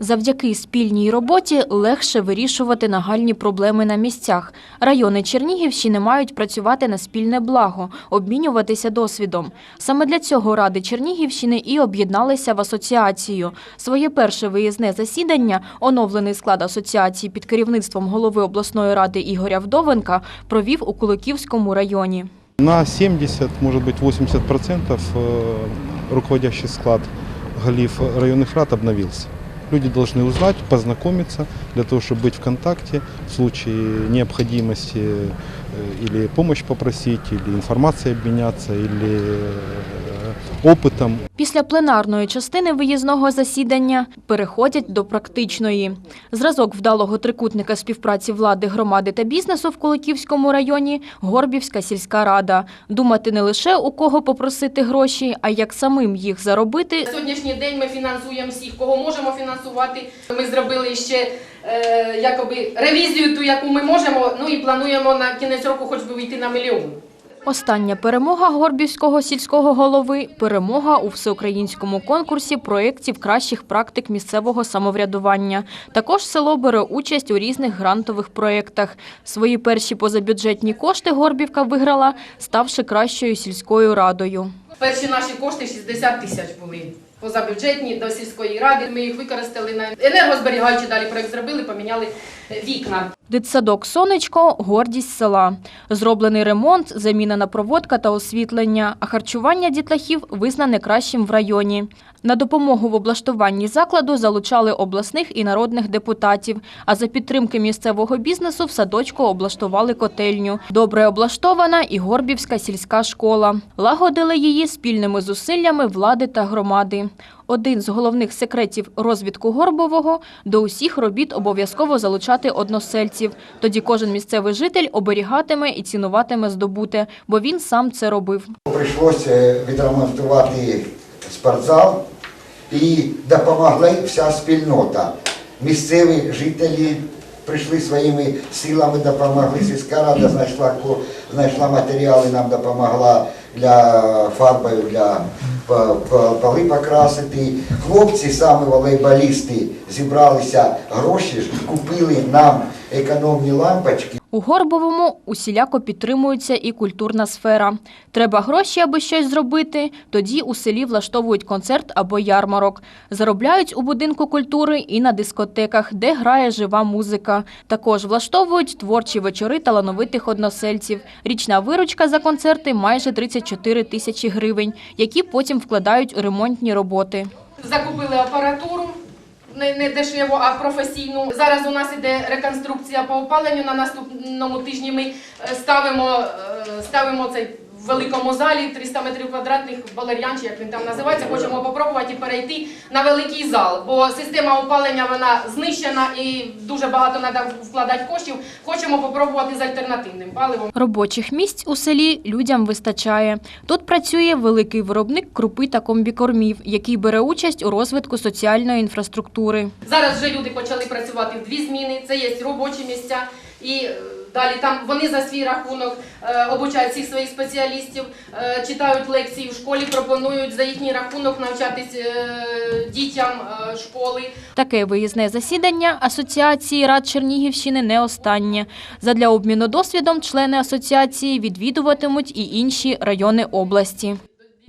Завдяки спільній роботі легше вирішувати нагальні проблеми на місцях. Райони Чернігівщини мають працювати на спільне благо, обмінюватися досвідом. Саме для цього ради Чернігівщини і об'єдналися в асоціацію. Своє перше виїзне засідання, оновлений склад асоціації під керівництвом голови обласної ради Ігоря Вдовенка, провів у Куликівському районі. На 70, может быть 80 процентов э, руководящий склад голів районных рад обновился. Люди должны узнать, познакомиться, для того, чтобы быть в контакте в случае необходимости э, или помощь попросить, или информацией обменяться, или опытом. Після пленарної частини виїзного засідання переходять до практичної. Зразок вдалого трикутника співпраці влади, громади та бізнесу в Куликівському районі – Горбівська сільська рада. Думати не лише у кого попросити гроші, а як самим їх заробити. На сьогоднішній день ми фінансуємо всіх, кого можемо фінансувати. Ми зробили ще е, якоби ревізію, ту, яку ми можемо. Ну і плануємо на кінець року, хоч би вийти на мільйон. Остання перемога Горбівського сільського голови – перемога у всеукраїнському конкурсі проєктів кращих практик місцевого самоврядування. Також село бере участь у різних грантових проєктах. Свої перші позабюджетні кошти Горбівка виграла, ставши кращою сільською радою. Перші наші кошти 60 тисяч були. Позабюджетні до сільської ради. Ми їх використали на енергозберігаючі далі проєкт зробили, поміняли вікна. Дитсадок «Сонечко» – гордість села. Зроблений ремонт, замінена проводка та освітлення, а харчування дітлахів визнане кращим в районі. На допомогу в облаштуванні закладу залучали обласних і народних депутатів, а за підтримки місцевого бізнесу в садочку облаштували котельню. Добре облаштована і Горбівська сільська школа. Лагодили її спільними зусиллями влади та громади. Один з головних секретів розвитку Горбового – до усіх робіт обов'язково залучати односельців. Тоді кожен місцевий житель оберігатиме і цінуватиме здобуте, бо він сам це робив. Прийшлося відремонтувати спортзал і допомогла вся спільнота. Місцеві жителі прийшли своїми силами, допомогли. Сільська рада знайшла, знайшла матеріали, нам допомогла для фарбою, для по- по- поли покрасити. Хлопці, саме волейболісти, зібралися гроші, купили нам економні лампочки. У Горбовому усіляко підтримується і культурна сфера. Треба гроші, аби щось зробити, тоді у селі влаштовують концерт або ярмарок. Заробляють у будинку культури і на дискотеках, де грає жива музика. Також влаштовують творчі вечори талановитих односельців. Річна виручка за концерти – майже 34 тисячі гривень, які потім вкладають у ремонтні роботи. Закупили апаратуру. Не, не дешево, а професійну. Зараз у нас іде реконструкція по опаленню. На наступному тижні ми е, ставимо, е, ставимо цей в великому залі 300 метрів квадратних валер'ян, чи як він там називається. Хочемо попробувати перейти на великий зал, бо система опалення вона знищена і дуже багато треба вкладати коштів. Хочемо попробувати з альтернативним паливом. Робочих місць у селі людям вистачає. Тут працює великий виробник крупи та комбікормів, який бере участь у розвитку соціальної інфраструктури. Зараз вже люди почали працювати в дві зміни. Це є робочі місця і. Далі там вони за свій рахунок е, обучають всіх своїх спеціалістів, е, читають лекції в школі, пропонують за їхній рахунок навчатись е, дітям школи. Таке виїзне засідання Асоціації рад Чернігівщини не останнє. Задля обміну досвідом члени асоціації відвідуватимуть і інші райони області.